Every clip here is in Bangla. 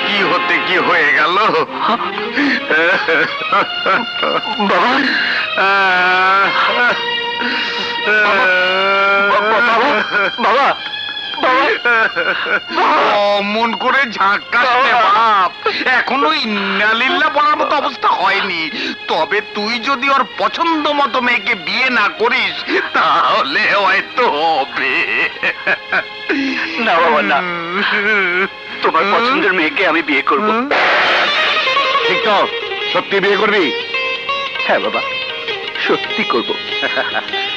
কি হতে কি হয়ে গেল? বাবা বাবা। মন করে ঝাঁকাচ্ছে বাপ। এখনও ইন্নালিল্লা বলার মতো অবস্থা হয়নি। তবে তুই যদি ওর পছন্দ মতো মেয়েকে বিয়ে না করিস তাহলে হয়তো হবে। না বাবা না। তোমার পছন্দের মেয়েকে আমি বিয়ে করব। ঠিক তো? সত্যি বিয়ে করবি? হ্যাঁ বাবা। সত্যি করব।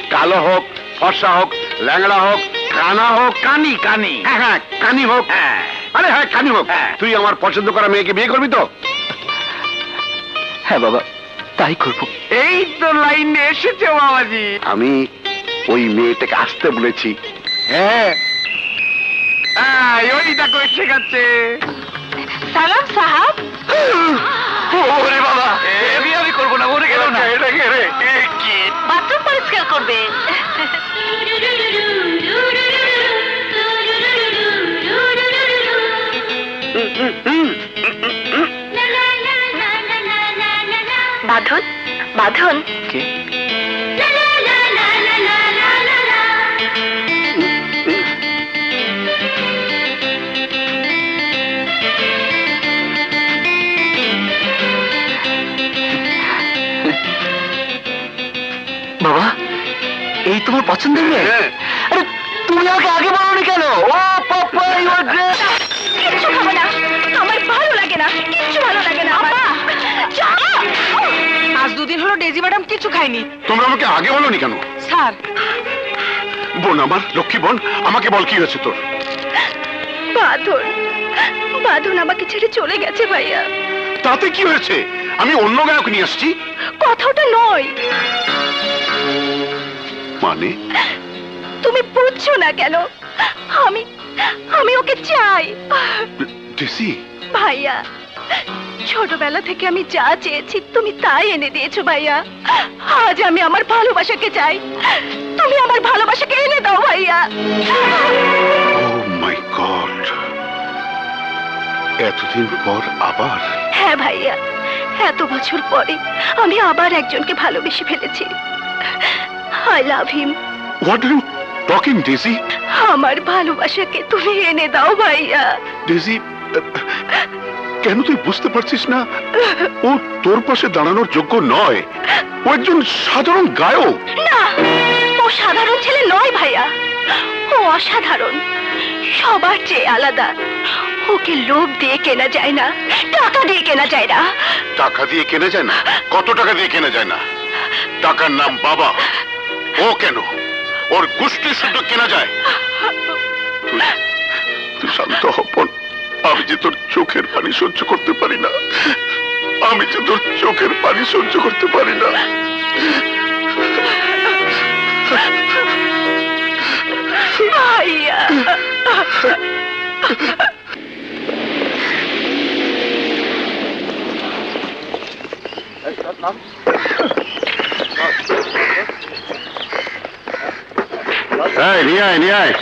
কালো হোক ফর্সা হোক ল্যাংড়া হোক কানা হোক কানি কানি। হ্যাঁ হ্যাঁ কানি হোক। আরে হ্যাঁ কানি হোক। তুই আমার পছন্দ করা মেয়েকে বিয়ে করবি তো? হ্যাঁ বাবা তাই করব। এই তো লাইনে এসেছে বাবাজি। আমি ওই মেয়েটাকে আসতে বলেছি। হ্যাঁ। হ্যাঁ, ওই দেখো এসে গেছে। সালাম সাহাব। বাঁধন? বাঁধন? কে? বাবা এই তোমার পছন্দের মেয়ে? হ্যাঁ। আরে তুমি আমাকে আগে বলনি কেন? ও পাপা ইউ ডেজি ম্যাডাম কিছু খায়নি। তোমরা আমাকে আগে বলনি কেন? স্যার। বোন আমার লক্ষ্মী বোন আমাকে বল কি হয়েছে তোর? বাঁধন বাঁধন আমাকে ছেড়ে চলে গেছে ভাইয়া। তাতে কি হয়েছে? আমি অন্য গায়ক নিয়ে আসছি। কথাটা নয়। মানে? তুমি বুঝছ না কেন? আমি আমি ওকে চাই। ভাইয়া। ছোটবেলা থেকে আমি যা চেয়েছি তুমি তাই এনে দিয়েছ ভাইয়া। আজ আমি আমার ভালোবাসাকে চাই। তুমি আমার ভালোবাসাকে এনে দাও ভাইয়া। মাই গড এতদিন পর আবার? হ্যাঁ ভাইয়া এত বছর পরে আমি আবার একজনকে ভালোবেসে ফেলেছি। I love him what are you talking Daisy আমার ভালোবাসাকে তুমি এনে দাও ভাইয়া। ডেজি কেন তুই বুঝতে পারছিস না? ও তোর পাশে দাঁড়ানোর যোগ্য নয়। ও একজন সাধারণ গায়ক। না ও সাধারণ ছেলে নয় ভাইয়া। ও অসাধারণ। সবার চেয়ে আলাদা। ওকে লোভ দিয়ে কেনা যায় না টাকা দিয়ে কেনা যায় না। টাকা দিয়ে কেনা যায় না? কত টাকা দিয়ে কেনা যায় না? টাকার নাম বাবা। ও কেন? ওর গোষ্ঠী শুদ্ধ কেনা যায়? তুই তুই শান্ত হপন আমি যে তোর চোখের পানি সহ্য করতে পারি না, আমি যে তোর চোখের পানি সহ্য করতে পারি না। নিয়ে আয় নিয়ে আয়।